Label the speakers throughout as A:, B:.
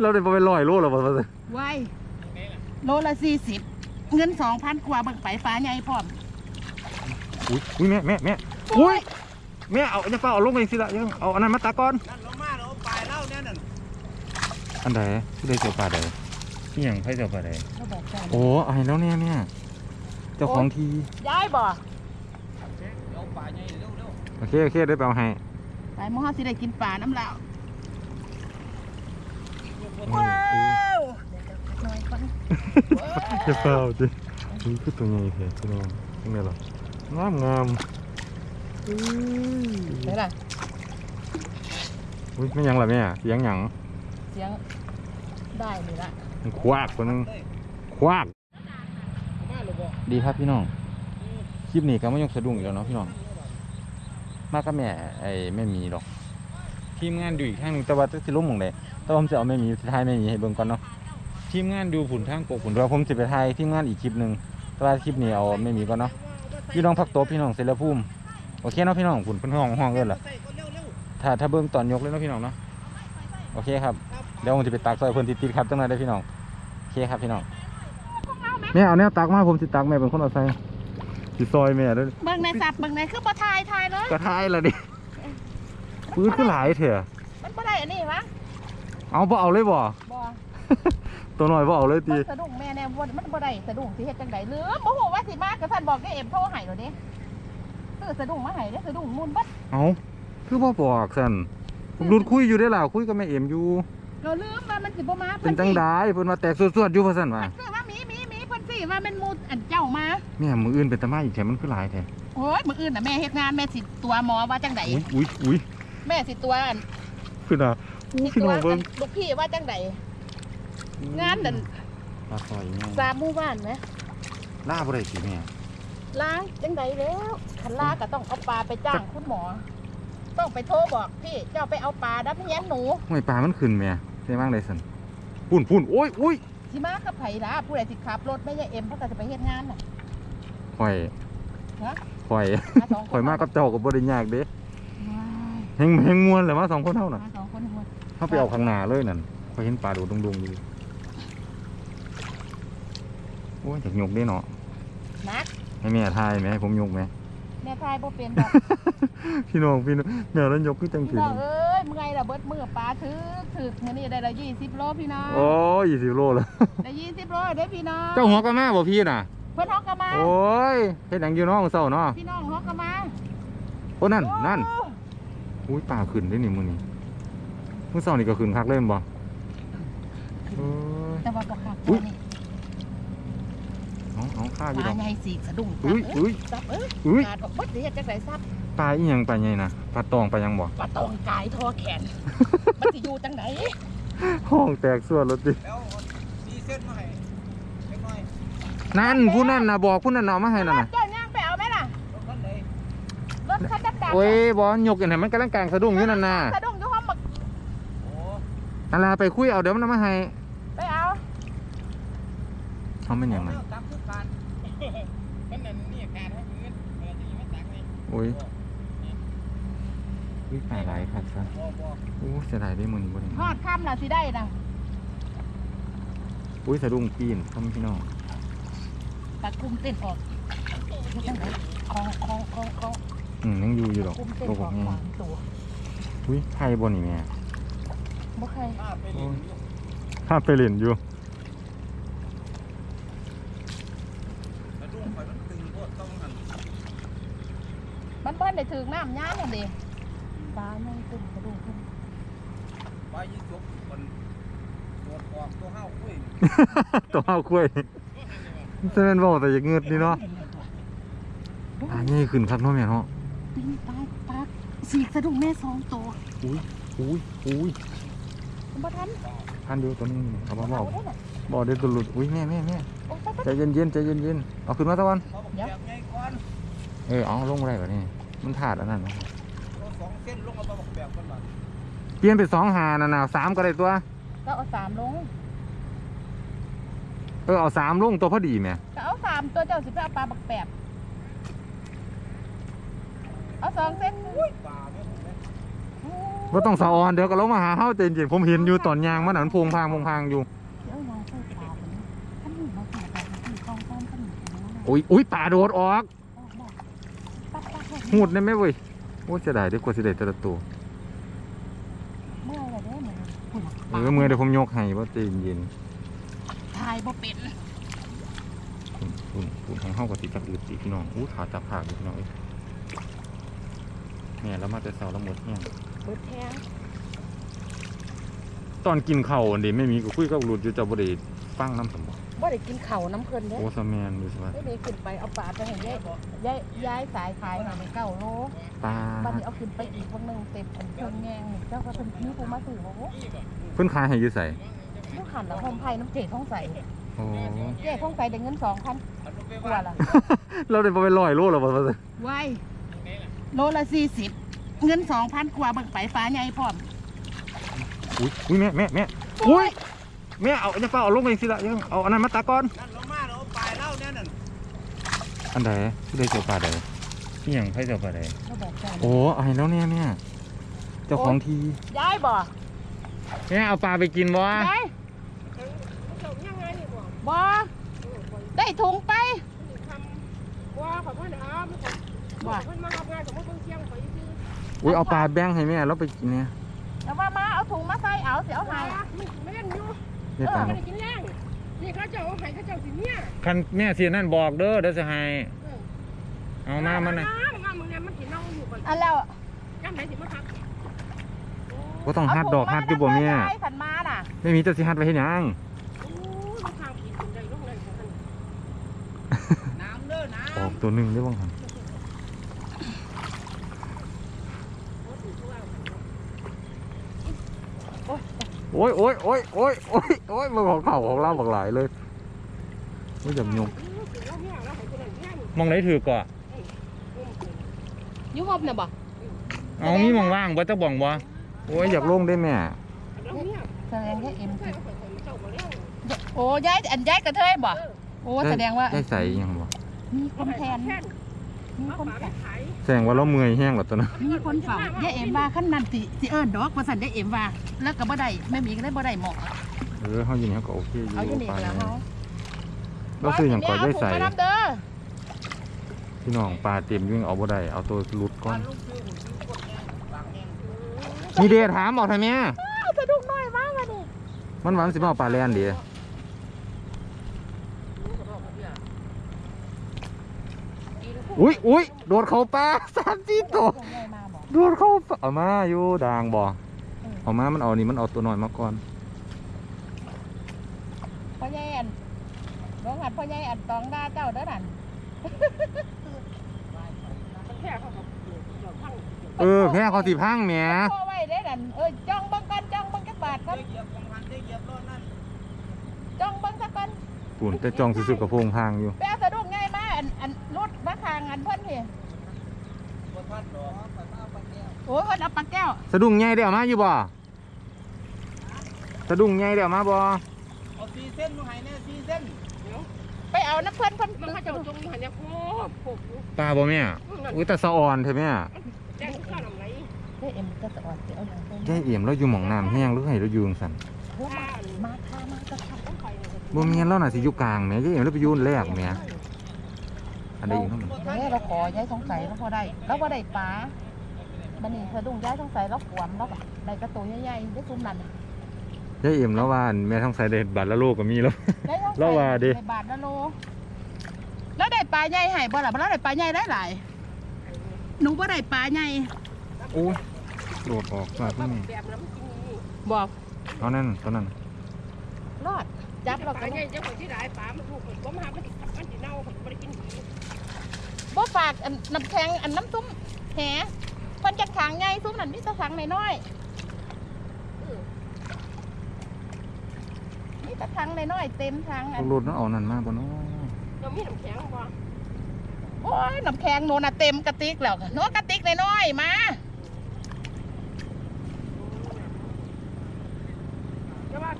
A: เราได้บ่ไปลอยโลแล้วบ่ว่าซั่น
B: ไว้โลละสี่สิบเงินสองพันกว่าเบิ่งไปฟ้าใหญ่พร้อม
A: อุ้ยอุ้ยแม่แม่แม่อุ้ยแม่เอาอย่าเปล่าเอาลงไปสิละยังเอาอันนั้นมาตาก่อน
C: นั่นลงมาเราปลายเล่าเนี่ยนั่น
A: อันใดผู้ใดเสียวปลาใดนี่หยังไผเสียวปลาใด
B: เขาบอกกัน
A: โอ้เอาให้แล้วเนี่ยเนี่ยเจ้าของที
B: ย้ายบ่
C: เอาปลายใหญ่เร็วเร็ว
A: โอเคโอเคได้ไปเอาให้
B: ไปหมอสิได้กินปลาน้ำเหล้า
A: อืม
B: ว้าวน้อยก่อน
A: อย่าเปล่าจินี่คือตัวใหญ่แท้พี่น้องยังไงล่ะงามงามอุ้ย
B: ได้ล่ะ
A: อุ้ยไม่ยังล่ะแม่เสียงหยัง
B: เสียงได้นี่ละ
A: มันควักตัวนึงควัก
C: มาหรือบ่
A: ดีครับพี่น้องคลิปนี้ก็ไม่ยกสะดุ้งอีกแล้วเนาะพี่น้องมากับแม่ไอ้แม่หมีหรอกทีมงานดูอีกข้างหนึงแต่ว่าจะสิล้มหมองใด แต่ว่าผมจะเอาแม่หมีไปถ่ายแม่หมีให้เบิ่งก่อนเนาะทีมงานดูผุนทางปกผุนว่าผมจะไปถ่ายทีมงานอีกคลิปหนึ่งแต่ว่าคลิปนี้เอาแม่หมีก่อนเนาะพี่น้องพักโตบพี่น้องเสรภูมิโอเคเนาะพี่น้องผุนเพิ่นห้องห้องเอิ้นล่ะ
C: ใส่คนเร็วเร็ว
A: ถ้าถ้าเบิ่งตอนยกเลยเนาะพี่น้องเนาะโอเคครับเดี๋ยวผมจะไปตักซอยเพิ่นติดๆครับจังไดได้อพี่น้องโอเคครับพี่น้องแม่เอาแนวตักมาผมสิตักแม่เป็นคนเอาใส่สิซอยแม่เด้อ
B: เบิ่งในสับเบิ่งในคือบ่ทายทายเลย
A: กระทายละดิปื้ดคือหลายเถอะ
B: มันบ่ได้อันนี้วะ
A: เอาบ่เอาเลยบ่
B: บ่
A: ตัวน้อยบ่เอาเลย
B: บ่
A: ตี
B: สะดุ้งแม่แน่บ่มันบ่ได้สะดุ้งสิเฮ็ดจังได๋ลืมบ่ฮู้ว่าสิมากก็ท่านบอกได้เอ็มโทรให้แล้วเด้ซื้อสะดุ้งมาให้เด้สะดุ้งมุ่นบัด
A: เอาคือบ่บอกสั่นผมรุดคุยอยู่ได้อล่ะคุยกับแม่เอ็มอยู่
B: เราลืมว่ามันสิบ่มา
A: เป็นจังไดเพิ่นมาแตกสวดๆอยู่ว่าซั่นว่า
B: เพิ่นซื้อมาหมีหมีหมีเพิ่นสิว่ามันมูอันเจ้ามา
A: แม่มื้ออื่นเป็นตามาอีกแถมมันคือหลายแท้
B: โอ้ยมื้ออื่นน่ะแม่เฮ็ดงานแม่สิตัวหมอว่าจังได
A: อุ้ยอุ้ยอุ้ย
B: แม่สิตัวอัน
A: คือน่ะ อู้
B: สิ
A: พี่
B: ตัว
A: น้องเบิ่ง
B: ลูกพี่ว่าจังไดงานนั่น
A: ปลาซอยไง
B: สามหมู่บ้านไหม
A: ล่าบ่ได้สิแม่
B: ล้างจังไดแล้วคันลาก็ต้องเอาปลาไปจ้างคุณหมอ ต้องไปโทรบอกพี่เจ้าไปเอาปลาดับเลี้ยงหนู
A: ห้วยปลามันขึ้นแม่ใช่บ้างได้สั่นปุ่นปุ่นโอ้ยอุ้ย
B: สิมากับไผล่ะผู้ใดสิขับรถไม่ใช่เอ็มเพราะก็จะไปเฮ็ดงานน่ะ
A: ข่อย
B: ฮะ
A: ข่อย
B: มาสองคน
A: ข่อยมากับเจ้าก็บ่ได้ยากเด้
B: ว้าย
A: แฮงแฮงม่วนแหละมาสองคนเท่าน่ะ
B: มาสองคนหัว
A: เขาไปเอาข้างหน้าเลยนั่นเขาเห็นปลาโดดดงๆอยู่โอ้ยอยากยกได้เนาะ
B: นัก
A: ให้แม่ทายไหมให้ผมยกไหม
B: แม่ทายบ่เป็นดอก
A: พี่น้องพี่น้องแม่แล้วยกคือจัง
B: พี่
A: สิ
B: น้องเอ้ยเมื่อยละเบิดมือปลาถือถือมื้อนี้ได้ละ20โลพี่น้อง
A: โอ้ยยี่สิบโลแล้ว
B: ได้20โลเด้อพี่น้อง
A: เจ้าหัวกระแม่บ่พี่น่ะ
B: เพิ่นฮอกก็มา
A: โอ้ยเฮ็ดหยังอยู่เน้องเศร้าเนาะ
B: พี่น้องฮอกก็มา
A: โอ้นั่นนั่น
B: โอ้
A: อุ้ยปลาขึ้นได้นี่มื้อนี้ มื้อเช้านี่ก็ขึ้นคักเล่นบ่เอ้ย
B: แต่ว่าบ่คัก
A: อุ๊ย
B: นี่
A: เอาเอาข้าอ
B: ป
A: ยู่ด
B: ลา
A: อก
B: ใหญ่สีกสะดุ้ง
A: อุ้ยอุ้ย
B: ซับเอ้ย
A: อุ้ย
B: ขาดออกเบิดสิเฮ็ดจังไดซับ
A: ปลาอีหยังปลาใหญ่น่ะปลาตองปลาหยังบ่
B: ปลาตองกายทอแขน มันสิอยู่จังได
A: ห้องแตกส่วนรถดิ
C: แล้วมีเส้นมาให้เล็กน้อย
A: นั่นผู้นั่นน่ะบอกผู้นั่นเอามาให้นั่นน่ะ
B: เจ้าย่างไปเอาไหมล่ะ
C: รถคันไหน
B: รถคันดำๆ
A: โอ้ยบอลยกอย่างไหนมันกำลังกลางสะดุ้งอยู่นั่นน่ะ
B: สะดุ้งอยู่ห้องบัก
C: โอ้
A: นั่นล่ะไปคุยเอาเดี๋ยวมันเอามาให้
B: ไปเอา
A: เขาเป็นอย่างไร
C: ตามทุกการมันนั่นนี่การให้พื้นเวลาจะยิงไม่ตักเลย
A: โอ้ยวิปลาไหลายครับซะ
C: บ่บ่
A: โอ้เสียดายได้มือนี้บ่ได้
B: ทอดค่ำล่ะสิได้นะ
A: อุ้ยสะดุ้งปีนพ่อแม่พี่น้อง
B: ปลากุ้มเต้นออกเฮ็ดจังไดคองคองคองคอง
A: อืมยังอยู่อยู่หรอก
B: กุ้มเต้น
A: โล
B: อก
A: ข
B: อ
A: อกงแม่
B: สามตัว
A: อุ้ยไทยบ่นี่แม่
B: บ่ใคร
C: ถ้าไปเล่นอยู่
A: ถ้าไปเล่นอยู่
C: กระดุมไฟมันตึงโคตรต้องหัน
B: มันเพิ่นได้ถึงน้ำย่านนั่นดิปลายังตึ้งกระดูกขึ้น
C: ไปยี่จบมันปวดออกตัวเห้าคุย
A: ตัวเอาคุยจะเป็นบ่แต่อยากเงือดนี่เนาะอ่านี่ขึ้นครับเนาะแม่เนาะ
B: ปิ้งปลาปลาสีกสะดุ้งแม่สองตัว
A: อุ้ยอุ้ยอุ้ย
B: บ่ทัน
A: พันเดียวตัวนึงเอามาบ
B: เอา
A: อก
B: ได้น่ะ
A: บอกเดี๋ยวตัวหลุดอุ้ยแม่แม่แม่
B: โอ้ไป
A: ใจเย็นเย็นๆใจเย็นเย็นๆเอาขึ้นมาตะวัน
C: เขาบอกแบบไงก่อน
A: เออเอาลงอะไรแบบนี้มันถาดอันนั้นเนาะ
C: เอาสองเส้นลงเอามาบอกแบบกันบ้าง
A: เปลี่ยนเป็นสองหานะนะสามก็ได้ตัว
B: ก็เอาสามลง
A: เออเอาสามลงตัวพอดีแม่
B: ก็เอาสามตัวเจ้าสิไปเอาปลาบักแปบเอาสองเส้นอุ้ย
C: ป่าเนี่ยผมเนี่ย
A: โว่าต้องสะออนเดี๋ยวก็ลงมาหาเฮาเต็นเย็นผมเห็นอยู่ตอนยางมันนั้นพงพางพงพางอยู่
B: เดี๋ยวยายใส่ปลาไปนี่ท่านนี่มาใส่ปลาไปที่กองต้นท่านนี่นะ
A: อุ้ยอุ้ยป่าโดดออก
B: บอกบอกปั๊บปั๊บปั๊บ
A: หูดได้ไหมเว้ยโอ้เสียดายเด้อกว่าสิได้แต่ละตัว
B: เมื่อยเลยเด้อเหมือนคุณ
A: เออมือเดี๋ยวผมยกให้ว่าเต็นเย็น
B: ทายบ่เป็น
A: ปุ่นปุ่นของเฮาก็ติดกับอืดติพี่น้องอู้ขาจับผากอยู่พี่น้องเอ้ยเนี่ยแล้วมาแต่เสาแล้วหมดแห้ง
B: เบิดแทง
A: ตอนกินข้าวอันเดีไม่มีก็คุยกับหลุดอยู่เจะบ่ได้ฟังน้ำสมบัติ
B: บ่ได้กินข้าวน้ำเพิ่นเด้
A: โอ้สะแมนดูสิว่า
B: ไม่มีขึ้นไปเอาปลาไปให้ยายยายยายสายขายหาไปเก้าโล
A: ปลา
B: บัดนี้เอาขึ้นไปอีกวันหนึงเต็มอันเพิ่งแงงนี่เจ้าก็เป็นพี่ผู้มาซื้อบ่โอ้
A: เพิ่นขายให้อยู่ใส่
B: ลูกหันแล้วหอมไผ่น้ำเจ๊ท้องใส
A: โอ้
B: เจ๊ท้องใสได้เงิน2,000กว่าล่ะ
A: เราได้บ่ไปร้อยโลแล้วบ่ว่าซั่น
B: ไว้โลละ40 เงิน2,000กว่าเบิ่งไปปลาใหญ่พร้อม
A: อุ้ยอุ้ยแม่แม่แม่อุ้ยแม่เอาอย่าเปล่าเอาลงไปสิละยังเอาอันนั้นมาตาก่อน
C: นั่นลงมาเราปลายเล่าเนี่ยนั่น
A: อันใดผู้ใดเจ้าปลาใดนี่หยังไผเจ้าปลาใด
B: ก็บอกจ้า
A: โอ้เอาให้แล้วเนี่ยเนี่ยเจ้าของที
B: ยายบ่
A: แม่เอาปลาไปกินบ่
B: ยายบ่ได้ถุงไป
D: ว่าขอโทษนะครับ
B: บ่
D: เพิ่นมาทำงานสมมติเพิ่งเที่ยงขอยืม
A: อุ้ยเอาปลาแบ่งให้แม่แล้วไปกินเนี่ย
B: แต่ว่ามาเอาถุงมาใส่เอาสิเอาให้
D: ไม่ไม่เล่นอยู่
A: ได้ปลา
D: ไม่ได้กินแรงนี่เขาเจ้าเอาไห้เขาเจ้าสิเนี่ย
A: คันแม่เสียนั่นบอกเด้อเดี๋ยวจะให้เอามามันน่ะ
D: งานมึงงานมันสิเน่าอยู่ก่อน
B: อันแล้ว
D: กันไหนสิมาทัก
A: บ่ต้องฮัดดอกฮัดอยู่บ่แม่
B: ใส่ขันมาน่ะ
A: ไม่มีเจ้าสิฮัดไว้เฮ็ดหยัง
D: โอ้ยทางผิดคนใดลูกใดคนนั้น
C: น้ำเด้อน้
A: ออกตัวหนึงได้บ้างครับ โอ้ยโอ้ยโอ้ยโอ้ยโอ้ยโอ้ยมันของเข่าของเราบักหลายเลยไม่จำยง
D: สิเราเนี่ยเราให้คนนั้นเนี่ย
A: มองไหนถือก่อ
B: ยุบน่ะบ่
A: เอามีมองว่างบ่จะบ่องบ่โอ้ยอยากลงได้แม่
D: เราเนี่ย
B: แสดงแค่เอ็ม
D: ใส่ข่อยเจ้าบ่แล้ว
B: โอ้ยายอันยายกระเทยบ่โอ้แสดงว่า
A: ได้ใส่ยังบ่
B: มีคนแทน
D: แค่น
B: มี
D: เอา
B: คน
D: ปลา
B: แท
D: ไป
B: น
D: ขาย
A: แสดงว่าเราเมื่อยแห้งแล้วตัวนั้น
B: มีคนเฝ้ายายเอ็มว่าขั้นนั้นสิสิเอิ้นดอกว่าซั่นได้เอ็มว่าแล้วก็บ่ได้แม่มีก็ได้บ่ได้หมอ
A: เออเฮาอยู่นี่เฮาก็โอเคอยู่
B: เอาอยู่นี่
A: ไป
B: แล้วเฮา
A: เราซื้อหยังก่อนได้ใส่
B: เอาถุงมาน้ำเด้อ
A: พี่น้องปลาเต็มอยิ่งเอาบ่ได้เอาตัวหลุดก่อนำ
C: ลูกซื้อผมซื้อกดแน่บางแง่ง
A: มีเดถามบอกทำไม
B: อ้าวสะดุกน้อยมากว่ะนี่
A: มันหวานสิมาเอาปลาแลนดี อุ้ยอุ้ยโดดเข้าปลาสามสี่ตัว
B: ยายมาบอก
A: โดดเข้าปลาเอามาอยู่ด่างบ่เอามามันเอานี่มันเอาตัวน้อยมาก่อน
B: พ่อใหญ่อันน้องหัดพ่อใหญ่อันตองดาเจ้าเด้อนั่น
D: แค่เขากับเจ้าพัง
A: เออแค่เขาสิพังแหม
B: พ่อไว้ได้นั่นเออจ้องเบังกันจ้องเบังจักบาทกั
C: ได้
B: น
C: เหยียบของหันได้เหยียบรถนั่น
B: จ้องเบังสักกัน
A: ปุ่นแต่จองซื้อๆกับโพงพางอยู่
B: ไปเอาส นอันรถมาทางอันเพิ่นนี่
C: บนพัดดอกไปเอาปลาแก้ว
B: โอ้ยเพิ่นเอาปลาแก้ว
A: สะดุ้งใหญ่ได้เอามาอยู่บ่สะดุ้งใหญ่ได้เอามาบ่
C: เอาสี่เส้นมาให้แน่สี่เส้น
B: ไปเอาน้ำเพิ่นเพิ่น
D: มันเขาเจ้าจงหันเนี่ยโคบโคบอยู่
A: ปลาบ่แม่อุ้ยแต่สะอ่อนเถอะแม่
D: แจ้งข้าวหนำไร
B: เด้เอ็มก็จะอ่อนสิเอาอย่างเพิ่น
A: ยายเอี่ยมเราอยู่หม่องน้ำแห้งหรือให้เราอยู่จังซั่น
B: เฮ้ยมามาค่ะมาจะทำ
D: ต้องคอยเลย
A: บ่แม่นเราน่ะสิอยู่กลางแหม่ยายเอี่ยมเราไปอยู่แรกแหม่อั นใดอีกเนาะมัน
B: เฮ้ยเราขอยายสงสัยเราพอได้เราพอได้ปลาบันนี้สะดุ้งยายสงสัยเราขวมเราก็ได้กระตัวใหญ่ๆได้ซุ้มนั่น
A: ยายเอี่ยมแล้วว่าแม่ท้องใส่ได้บาทละโลก็มีแล้ว
B: ได้สงสัย
A: เราว่าดิ
B: ได้บาทละโลแล้วได้ปลาใหญ่ให้บ่ล่ะบ่เราได้ปลาใหญ่ได้หลายหนูบ่ได้ปลาใหญ่
A: โอ้ยโดดออกมาพี่นี่
D: แบบน้ำกินนี่
B: บอก
A: เอานั่นตัวนั้น
B: รอด จับเรา
D: ป
B: ก็
D: ลาใหญ่เจ้าของที่ได้ปลามันถูกผมมามันติดมันติดเน่าผมไม่ได้กินดี
B: บ่ฝากอันน้ำแข็งอันน้ำซุปแหเพิ่นจัดขังใหญ่ซุปนั่นมีแต่ขังน้อยๆมีแต่ขังน้อยๆเต็มถังอั
A: เอา
B: น
A: รถนั้นเอานั่นมาบ่เนาะ
D: เรามีน้ำแข็งบ่
B: โอ้ยน้ำแข็งโนนน่ะเต็มกระติกแล้วโนนกระติกน้อยๆมา
D: แต่ว่า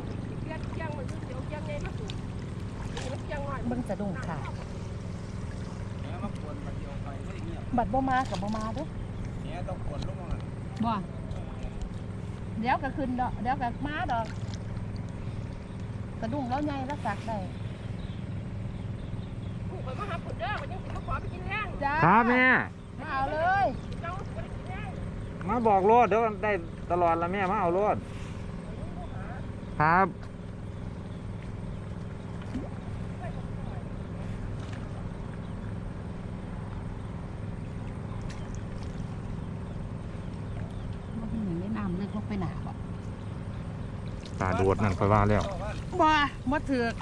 D: เลี้ยงเลี้ยงมันเดี๋ยวเลี้ยงไงมาสูงมัน เลี้ยงน้อย
B: เบิ่งสะดุ้งค่ะ
C: แหมมาขวนมาเดียวไปไม่ได้เงียบ
B: บัดบ่มากับบ่มาเด้อ
C: แหมต้องขวนลงมา
B: บ่ เดี๋ยวก็ขึ้นดอก เดี๋ยวก็มาดอกสะดุ้งแล้วไงแล้วสักได้
D: ผู้ไปมาหาปุ่นเด้อวันนี้สิมาขอไปกินแรง
B: จ้า
A: ครับแม่
B: มาเอาเลย
D: เจ้าไปกินแรง
A: มาบอกรถเดี๋ยวได้ตลอดละแม่มาเอารถครับ
B: มันเหมือนได้น้ำเลือกลงไปหนาบ่
A: ตาโดดนั่นคอยว่าแล้ว
B: บ่บ่ถือก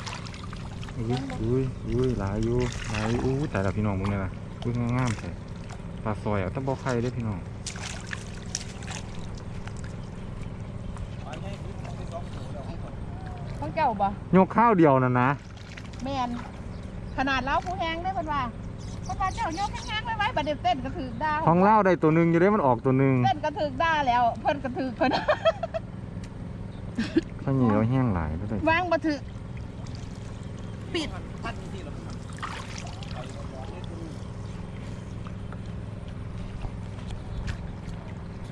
A: อุ้ยอุ้ยอุ้ยหลายอยู่หลายอยู่อู้แต่ละพี่น้องมึงเนี่ยนะอุ้ยงามๆใช่ปลาซอยอะแต่บ่ไข่เด้อพี่น้อง
C: ปลาใหญ่สุดเอาไปสองตัวแล้วของผม
B: ของเจ้าบ่
A: ยกข้าวเดียวนั่นนะ
B: แม่นขนาดเล้าผู้แหงได้อเพิ่นว่าเพราะว่าเจ้ายกแห้งๆไว้ไว้บัดเดี๋ยวเต้นก็ถือดาว
A: ของเล่าได้ตัวหนึงอยู่ได้มันออกตัวหนึง
B: เต้นก็ถือด่าแล้ว เพิ่นก็ถือเพิ่น
A: ข้าวเหนียวแห้งหลายก็ได้
B: วางบ่ถือปิด
C: มันพันที่เราเอาอยู่บนนี่คือ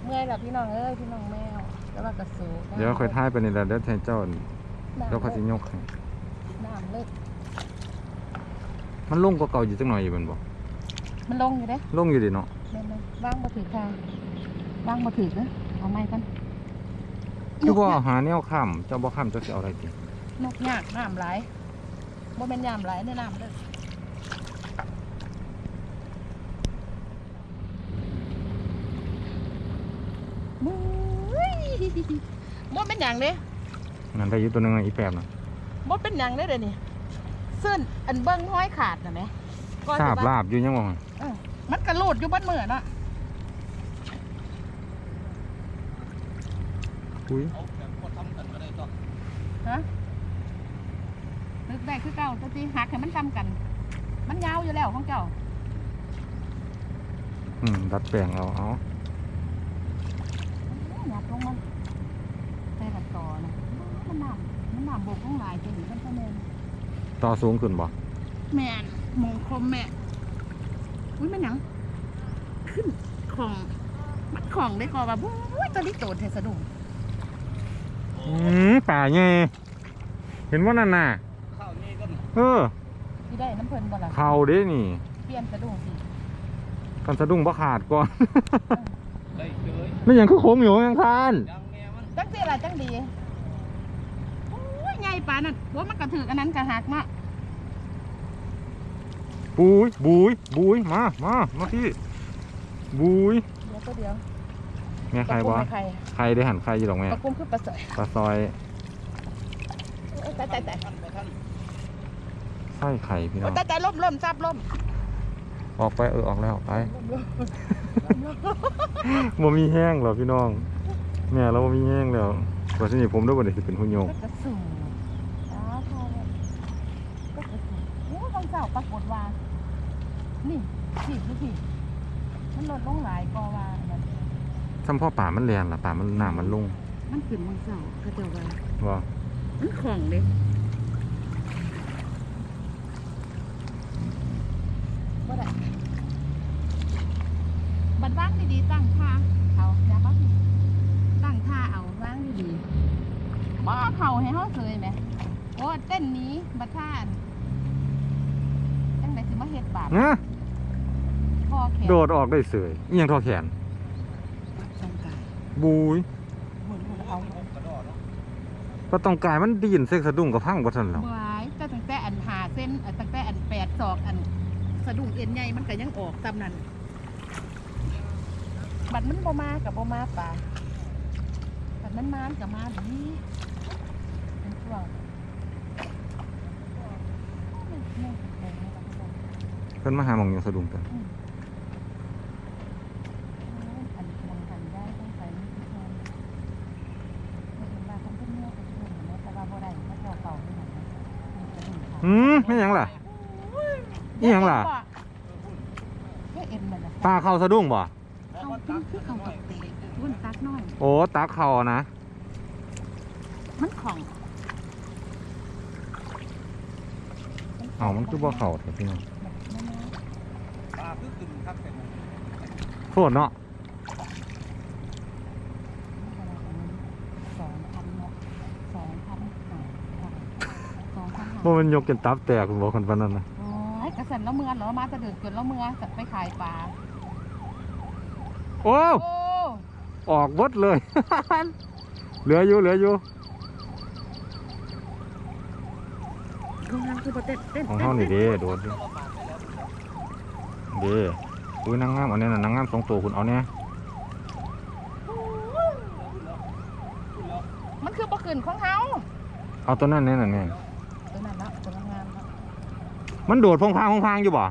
B: เมื่อยแล้วพี่น้องเอ้ยพี่น้องแมวแล้วว่ากระสู
A: เดี๋ยวค่อยท้ายไปนี่แหละเดี๋ยวให้เจ้า
B: น้ำ
A: เดี๋ยวค่อยสิยกให้
B: น้ำเลิก
A: มันลงกว่าเก่าอยู่จังหน่อยอยู่แมันบ่
B: มันลงอยู่เด้
A: ลงอยู่ดิเนาะ
B: แม่นๆวางบ่ถือทางวางบ่ถือเด้อเอาไม้กัน
A: คือว่าหาแนวค้ำเจ้าบ่ค้ำเจ้าสิเอาอะไรกิน
B: นกยากน้ำหลายบ่แม่นยามหลายในน้ำเด้อบุ้ยบ่เป็นหยังเด้
A: นั่นได้อยู่ตัวหนึงอะอีแปบน่ะ
B: บ่เป็นหยังเด้อเดี๋ยวนี้เส้นอันเบิ่งห้อยขาดน่ะแหมก่อน
A: ทรา
B: สิ
A: บ
B: ว่า
A: ลาบอยู่ยังบ่
B: เออมันกระโลดอยู่บนมือเนาะ
A: อุ้ย
C: เอาแบบพอทำกันก็ได้ต่อ
B: ฮะนึกได้คือเก่าแตัวทีหักให้มันจำกัน มันยาวอยู่แล้วของเจ้า
A: อืมดัดแปลงเอาเอา
B: หยับลงมันใส่บัดต่อนะมันน้ำมันน้ำบกของหลายจะหนีมันก็แมน
A: ต่อสูงขึ้นบ่
B: แมนมงคมแม่อุ้ยมันหยังขึ้นของมันของได้ก่อว่าบุ้ยตัวนี้โตดเทสะดุ้ง
A: อืมป่าไงเห็นว่านั่นน่ะ
C: ข้าวนี่ก็
A: เออ
B: ที่ได้น้ำเพลินบ่ล่ะ
A: เข่าเด้นี่
B: เปลี่ยนสะดุ้งสิ
A: กันสะดุ้งบ่ขาดก่อน
C: ได้เฉย
A: ไม่อย่างคือโค้งอยู่ยังคาน
C: ดังแม่มัน
B: จังสิล่ะจังดีโอ้ยไงป่านนั่นว่ามันกระถืออันนั้นกระหักเนาะ
A: บุยบุยบุยมามามาพี่บุย
B: เดี๋ยวตัวเดียว
A: แม่ใคร
B: ปลา
A: วะ
B: กุ้งไม่ใคร
A: ใครได้หันใครอยู่หรอกแม่
B: ปลากุ้งคือปลาสอย
A: ปลาซอย
B: เอ้ยแต่แต่แต่
C: ท่านบ่ท่าน
A: ไส้ไข่พี่น้
B: โอ้
A: อยง
B: แต่แต่ล่มล่มซับล่ม
A: ออกไปเออออกแล้วไป
B: ล่มล่ม
A: บ่มีแห้งหรอพี่น้องแม่เราบ่มีแห้งแล้วกว่าสินี่ผมด้วยบ่ได้สิเป็นหุ่นยน
B: ก็
A: ต์
B: กระสูอ้าวพอแล้วก็กระสูโอ้บางเจ้าปรากฏว่า นี่พี่พี่พี่มันลดลงหลายกอว่า อันนั้น
A: ซ้ำพ่อป่ามันแรงล่ะป่ามันน้ำมันลง
B: มันขึ้นบางเจ้าก็เจ้าว่า
A: ว่า
B: มันของเลยบ่ได้บัดว่างดีๆตั้งท่าเอาอย่ามาผิดตั้งท่าเอาว่างดีๆบ่เข่าให้เฮาเสยแหมโอ้เต้นหนี้บัดท่านจังไดสิมาเฮ็ดบาป
A: นะ
B: พ่อแขน
A: โดดออกได้เสยอีหยังทอแขน
B: ร่างกาย
A: บุย
B: หมุนๆเอา
C: นกกระดอเนาะ
A: ก็ต้องกายมันไดีนเซ็กสะดุ้งกับพังบ่ทันแล้ว
B: บายก็ตั้งแต่อันหาเส้นอันตั้งแต่อันแปดศอกอันสะดุ้งเอ็นใหญ่มันก็ยังออกตำนั้นบัดมันบ่มากับบ่มาป่าบัดมันมากับมาดีเป็นช่วง
A: เพิ่นมาหาหมองอยู่สะดุ้งกัน
B: อันมองกันได้ต้องใส่มันทุกคนไม่เห็นว่าคนเพิ่นเมื่อก็ช่วยอยู่นะแต่ว่าบ่ได้เขาเจ้าเก่าที่ไหนนะมี สะดุ้งเขา
A: หืมไม่หยังล่ะอีหยังล่ะ
B: เฮ็ดเอ็นมันล่ะ
A: ปลาเข้าสะดุ้งบ่
C: บอก
B: เอา
C: ว่า
B: ขึ้
C: ตั
B: น
C: ก
B: คือเขา
C: น้
B: ต
C: อย
B: กเตะวุ่นตักน้อย
A: โอ้ตักเข้านะ
B: มันของ
A: เอามันคือบ่เข้าเถอะพี่น้อง
C: ปลาคือขึ้นคักแต่มัน
A: โทษเนาะ บ่มันยกจนตับแตกบ่คนปานนั้นน่ะ
B: โอ้ยกระสันแล้วเมือเหรอมาจะเดือดจนแล้วเมือจะไปขายปลา
A: โอ้
B: โอ้
A: ออกหมดเลย เหลืออยู่เหลืออยู่
B: ดูนางคือบ่เต้นเต้น
A: ของเฮานี่เด้โดดอยู่เด้อุ้ยนางงามอันนี้น่ะนางงามสองตัวคุณเอาเนี่ย
B: มันคือบ่ขึ้นของเฮา
A: เอาตัวนั้นเนี่ยน่ะเนี่ย
B: ตัวนั้นเนาะตัวงามๆเนาะ
A: มันโดดพงพางพงพางอยู่บ่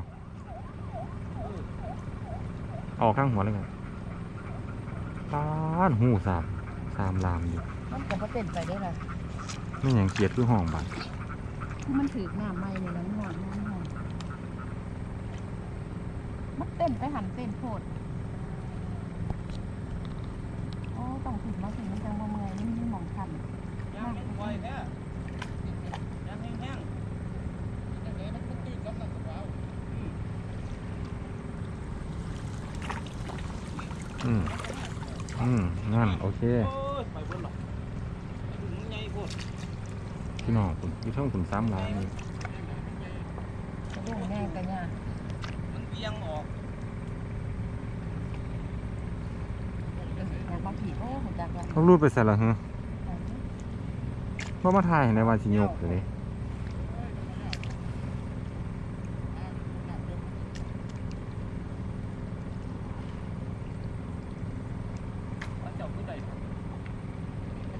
A: ออกข้างหัวเลยกันปานหูสามสามลามอยู่
B: มันก็บ่เต้นไปได้ล่ะ
A: ไม่อย่างเกียดคือห้องบัด
B: คือมันถือน้ำไหม้นี่นะม่วนม่วนม่วนมันเต้นไปหันเต้นโพดโอ้ต้องถึงมาถึงมันจังบ่เมื่อยนี่มีหมองคัน
C: ย่างไวแท้ย่างแห้งๆจังไดมันก็ตื่นกับนั่นกับเรา
A: อืมอืมงั้น โอเค
C: โอ้ยไปเบิ่นหรอกถึงใหญ่โพด
A: พี่น้องคุณพี่ท่องคุณสามลามนี่
B: จะดูแน่กันเนี่ย
C: มันเวียงออก
B: อยากมาผีโอ้ผมจักว่า
A: เขารูดไปใส่ละฮะว่ามาถ่ายในวันสิยกเลย
C: มันเจ้าผู้ใด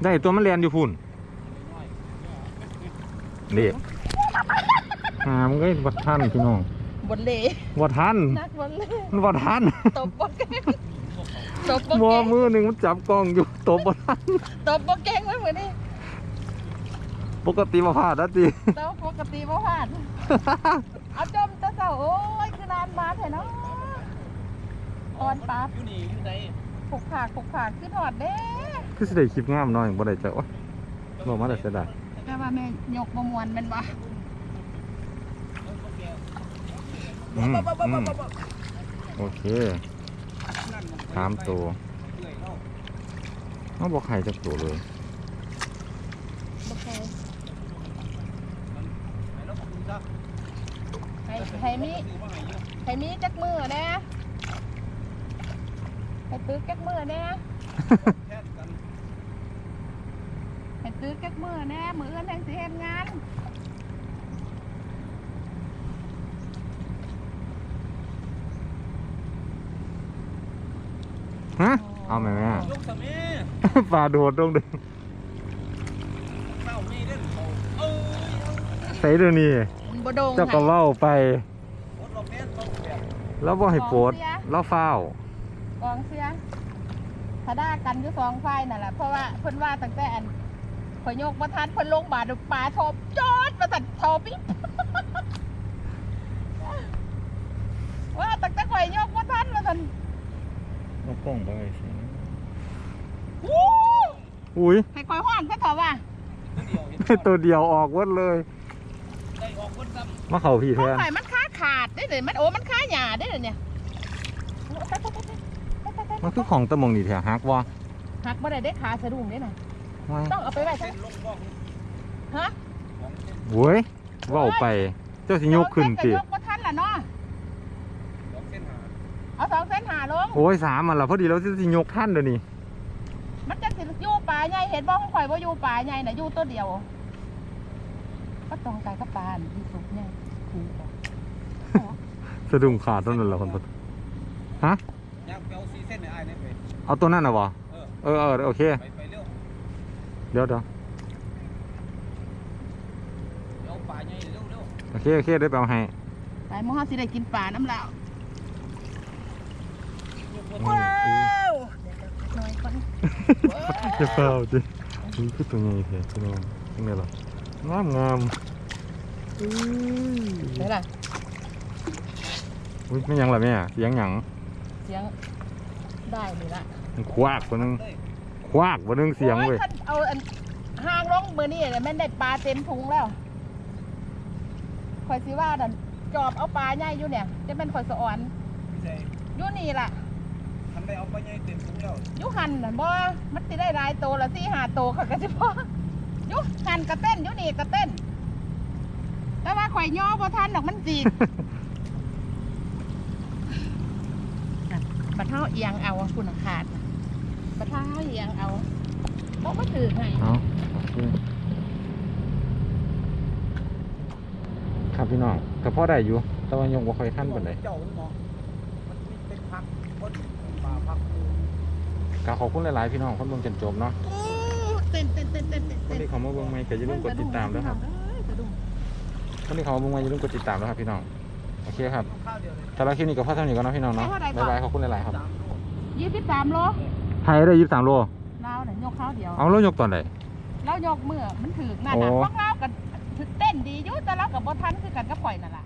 A: ได้ตัวมันเรียนอยู่พุ่น
C: น้อย
A: เด็หามันก็วัดทันพี่น้อง
B: บนเล่
A: วัดทัน
B: นักบนเล่
A: มันวัดทัน
B: ตบบ่เก่งตบบ่
A: มอ
B: เก่ง
A: มือหนึ่งมันจับกล้องอยู่ตบวัดทัน
B: ตบบ่เก่งไว้เหมือนนี่
A: ปกติมาพลาดนะจี
B: เต้าปกติบ่พลาดเอาจมแตะเสาโอ้ยคือนานมาแท้เนาะตอนปั๊บ
C: อยู่นี่อยู่ไหน
B: ผูกขาดผูกขาดขึ้นหอดเด้
A: คือสิได้คลิปงามหน่อยบ่ได้จะโอ๊ยบอกมาแต่เสียดาย
B: แต่ว่าแม่ยกบ่มวนแม่นบ่
A: อืมอืมโอเคสามตัว
C: เรื่อยเนาะ
A: น้องบอกไข่จักตัวเลย
B: บ่เคย
C: ให้เราดูซะ
B: ให้ให้มี
C: ดูมาให้เยอะ
B: ให้มีจักมือแน่ให้ตึกจักมือแน่
C: แค่กัน
B: ให้ตึกจักมือแน่มืออื่นแห่งสิเฮ็ดงาน
A: ฮะเอาไหมแม่
C: ยกสะเม
A: ปลาโดดลงเด้อ
C: เข้ามีเล่นเขาเอ้ย
A: ใส่เดี๋ยวนี้
B: มันบ่โดง
A: เจ้าก็
B: ให้
A: เว้าไป
C: รถเราแม่นต้องแบบ
A: แล้วบ่ให้โปรดแล้วฟ้าว
B: กองเสียถ้าด่ากันอยู่สองฝ่ายนั่นแหละเพราะว่าเพิ่นว่าตั้งแต่อัน ข่อยโยกบ่ทันเพิ่นลงบาดปลาทบจอดมาสั่นทอปิ๊บว่าตั้งแต่ข่อยโยกบ่ทันมาสั่น
A: เอากล้องไปสิ
B: วู้
A: อุ้ย
B: ให้ข่อยฮ้อนซะเถอะว่า
C: ตัวเดียวเห็น
A: ตัวเดียวออกหมดเลย
C: ได้ออกคนซ้
A: มาเข้าพี่
B: ข
A: แท
B: อง
A: น
B: ข่อยมันค้าขาดได้เลยมันโอ้มันค้าหญ้าได้เลยเนี่ย
A: มันคือของตะมงนี่แท้ฮักวะ
B: หักบ่ได้ได้ขาสะดุ้งเด้น่ะ
A: ว้าย
B: ต้องเอาไปไว้ำ
C: เส้
B: ซะ
C: นลงบ้อง
B: ฮะ
C: ของเส้น
A: โว้ยเว้าไป เจ้าสิยกขึ้น
B: เอา
A: ติ
B: แต่ก็ยกบ่ทันล่ะเนาะ
C: ดอกเส้นหา
B: เอาสองเส้นหาลง
A: โอ้ยสามอันละพอดีแล้วสิยกท่านเดี๋ยวนี้
B: มันจะสิอยู่ป่าใหญ่เห็นบ่ของข่อยบ่อยู่ป่าใหญ่น่ะอยู่ตัวเดียว ก็ตรงใจกับปลาอันที่สุกใหญ่ถูกบ่
A: สะดุ้งขาดต้นนั่นแหละคนปะฮะ
C: ย่างเปียวซีเส้นในไอ้ายนี่ไป
A: เอาตัวนั่นน่ะวะ
C: เออ
A: เออเออโอเค
C: ไปไป เร็ว
A: เดี๋ยวเดี๋ยว
C: เดี๋ยวป่าใหญ่เร็วเร็ว
A: โอเค โอเคเดี๋ยวไปเอาให้
B: ไปหมื้อเฮาสิได้กินปลาน้ำลาว
A: อืม
B: ว้าวเดี๋ยวๆน้อยก่อน
A: จะเฝ้าดินี่คือตัวใหญ่แท้พี่น้องยังไงล่ะงามงามอุ้ย
B: ได้ล่ะ
A: อุ้ยไม่หยังล่ะแม่เสียงหยัง
B: เสียงได้นี่ละ
A: มันควักกว่านึง
C: เลย
A: ค วักกว่านึงเสียงเว้ย
B: โอ้คันเอาอันห้างลงมื้อนี้น่ะแม่นได้ปลาเต็มถุงแล้วข่อยสิว่านั่นจอบเอาปลาใหญ่อยู่เนี่ยจะเป็นข่อยสะอ่อน
C: พี่ใจ
B: อยู่นี่ล่ะ
C: ทำได้เอาไปใหญ่เต็มถุงแล้ว
B: อยุหันน่ะบ่มันสิได้หลายโตละสี่ห้าโตค่ะก็สิพออยุหันกระเต้นอยุนี่กระเต้นข่อยย่อบ่ทันดอกมันจีกน่ะบัดเท้าเอียงเอาคุณน่ะขาดน่ะ บัดเท้าเอียงเอาต้องมาถือให้
A: เอาโอเคครับพี่น้องก็พอได้อยู่ แต่ว่ายังบ่ค่อยทันปานใด
C: เจ้ามันมองมันมีเป็นพักคนป่าพัก
A: ก็ขอบคุณหลายๆพี่น้องคนเบิ่งจนจบเนาะ
B: โอ้เต้นเต้นเต้นเต้นเต้น
A: คน
B: เต้น
A: ที่เขามาเบิ่งใหม่ก็อย่าลืมกดติดตามด้วยครับ
B: เอ้ยสะดุ้ง
A: คนที่เขามาเบิ่งใหม่อย่าลืมกดติดตามด้วยครับพี่น้องโอเคครับ
C: ข้าวเดียวเลย
A: สำหรับคลิปนี้ก็พอเท่านี้ก่อนเนาะพี่น้องเนาะบ๊ายบายขอบคุณหลายๆครับ
C: สามโล
B: ยี่สิบสามโล
A: ไทยได้23โล
B: เราเนี่ยยกเขาเดียว
A: เอาแล้วยกตอนไหน
B: เรายกมือมันถือนั่นน่ะ
A: โอ้
B: พวกเรากับเต้นดีอยู่แต่เรากับบ่ทันคือกันกับข่อยนั่นล่ะ